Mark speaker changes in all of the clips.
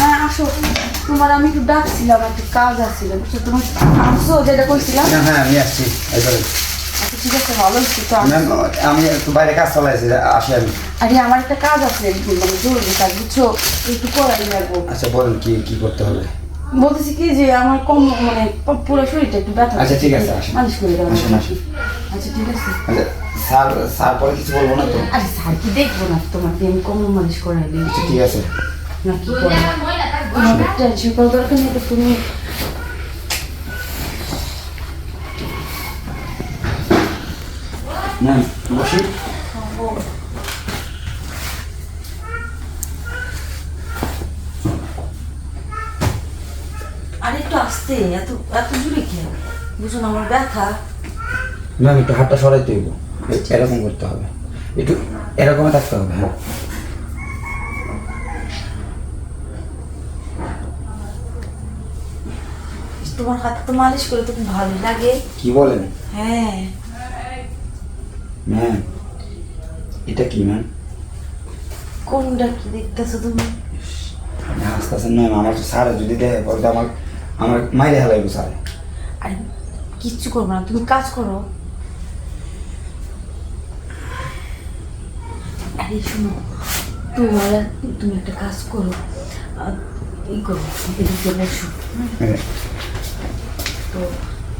Speaker 1: হ্যাঁ আসো। তোমার আমি একটু ডাকছিলাম একটু কাজ আসছিল বুঝছ? যেটা
Speaker 2: হ্যাঁ হ্যাঁ আমি আসছি। এবারে
Speaker 1: আচ্ছা ঠিক আছে ভালো তো
Speaker 2: আমি একটু বাইরে কাজ চালাইছি আসি আমি।
Speaker 1: আরে আমার একটা কাজ আছে মানে জরুরি কাজ বুঝছ? একটু করাই লাগবো।
Speaker 2: আচ্ছা বলুন কি কি করতে হবে?
Speaker 1: বলতেছি কি যে আমার কম মানে পুরো শরীরটা একটু ব্যথা
Speaker 2: আচ্ছা, ঠিক আছে, আসেন।
Speaker 1: মালিশ করে
Speaker 2: আসেন, আসেন।
Speaker 1: আচ্ছা ঠিক আছে।
Speaker 2: আচ্ছা স্যার স্যার পরে কিছু বলব না তো?
Speaker 1: আরে স্যার কি দেখব না তোমাকে? আমি কম মালিশ করাই দিই।
Speaker 2: আচ্ছা ঠিক আছে।
Speaker 1: না কি টেনশন করার? দরকার নেই তুমি
Speaker 2: ম্যাম বসি।
Speaker 1: আরে একটু আসতে এত এত জোরে কে বুঝো না আমার ব্যথা।
Speaker 2: ম্যাম একটু হাতটা সরাইতে হইব। এরকম করতে হবে। একটু এরকমই থাকতে হবে হ্যাঁ।
Speaker 1: তোমার হাত তো মালিশ করে তো ভালো লাগে।
Speaker 2: কি বলেন?
Speaker 1: হ্যাঁ।
Speaker 2: ম্যাম এটা কি ম্যাম?
Speaker 1: কোনটা কি দেখতেছো তুমি?
Speaker 2: আস্তে ম্যাম আমার তো স্যার যদি দেয় পরে তো আমার আমার মাইরে হেলাইব স্যার।
Speaker 1: আরে কিচ্ছু করব না তুমি কাজ করো। আরে শোনো তোমার তুমি একটা কাজ করো। এই করো এদিকে বসো।
Speaker 2: হ্যাঁ।
Speaker 1: তো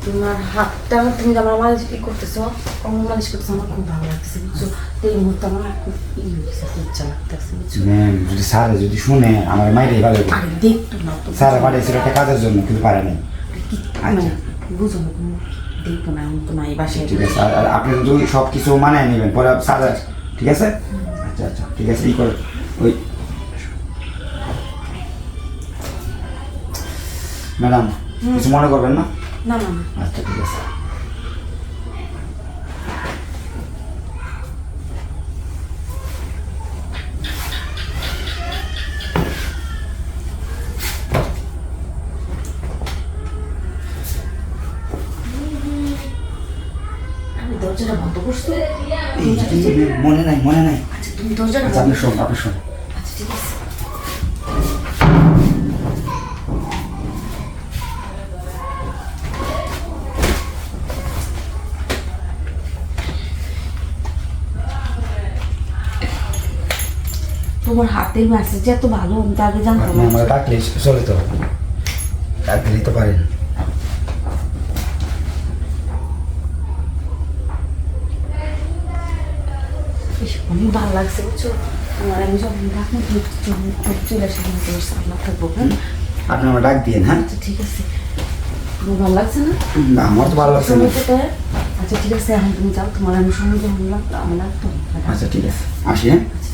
Speaker 1: তোমার হাতটা তুমি আমার মালিশ ই করতেছো আমার মালিশ করতেছো আমার খুব ভালো লাগছে বুঝছ? এই মুহূর্তে আমার খুব ই হয়েছে ইচ্ছা লাগতেছে বুঝছ?
Speaker 2: যদি স্যার যদি শুনে আমার মাইরে ভালো
Speaker 1: আরে দেখতো না তো
Speaker 2: স্যার পাঠিয়েছিল একটা কাজের জন্য কিন্তু পারে নাই
Speaker 1: কি
Speaker 2: আচ্ছা।
Speaker 1: মানে বুঝো না তুমি না এমন তো বাসায়
Speaker 2: ঠিক আছে আর আর আপনি যদি সব কিছু মানায় নেবেন পরে স্যার ঠিক আছে? আচ্ছা আচ্ছা ঠিক আছে ই করে। ওই ম্যাডাম কিছু মনে করবেন না?
Speaker 1: না না
Speaker 2: আচ্ছা ঠিক আছে।
Speaker 1: দরজাটা বন্ধ করছ।
Speaker 2: মনে নাই মনে নাই।
Speaker 1: আচ্ছা তুমি দরজাটা
Speaker 2: আচ্ছা আপনি শোন আপনি শোন।
Speaker 1: আচ্ছা ঠিক আছে। তোমার হাতের মেসেজ এত ভালো আমি তো আগে জানতাম
Speaker 2: আপনি আমার ডাকলে চলে তো। ডাক দিলেই তো পারেন।
Speaker 1: অনেক ভালো লাগছে বুঝছ? আমার আমি যখন ডাকুন চলে আসে কিন্তু সামনে থাকব হ্যাঁ?
Speaker 2: আপনি আমার ডাক দিয়েন হ্যাঁ?
Speaker 1: আচ্ছা ঠিক আছে। তোমার ভালো লাগছে না?
Speaker 2: না আমার তো ভালো লাগছে না।
Speaker 1: আচ্ছা ঠিক আছে এখন তুমি যাও তোমার আমি সময় আমার লাগতো
Speaker 2: আচ্ছা ঠিক আছে। আসি হ্যাঁ?
Speaker 1: আচ্ছা।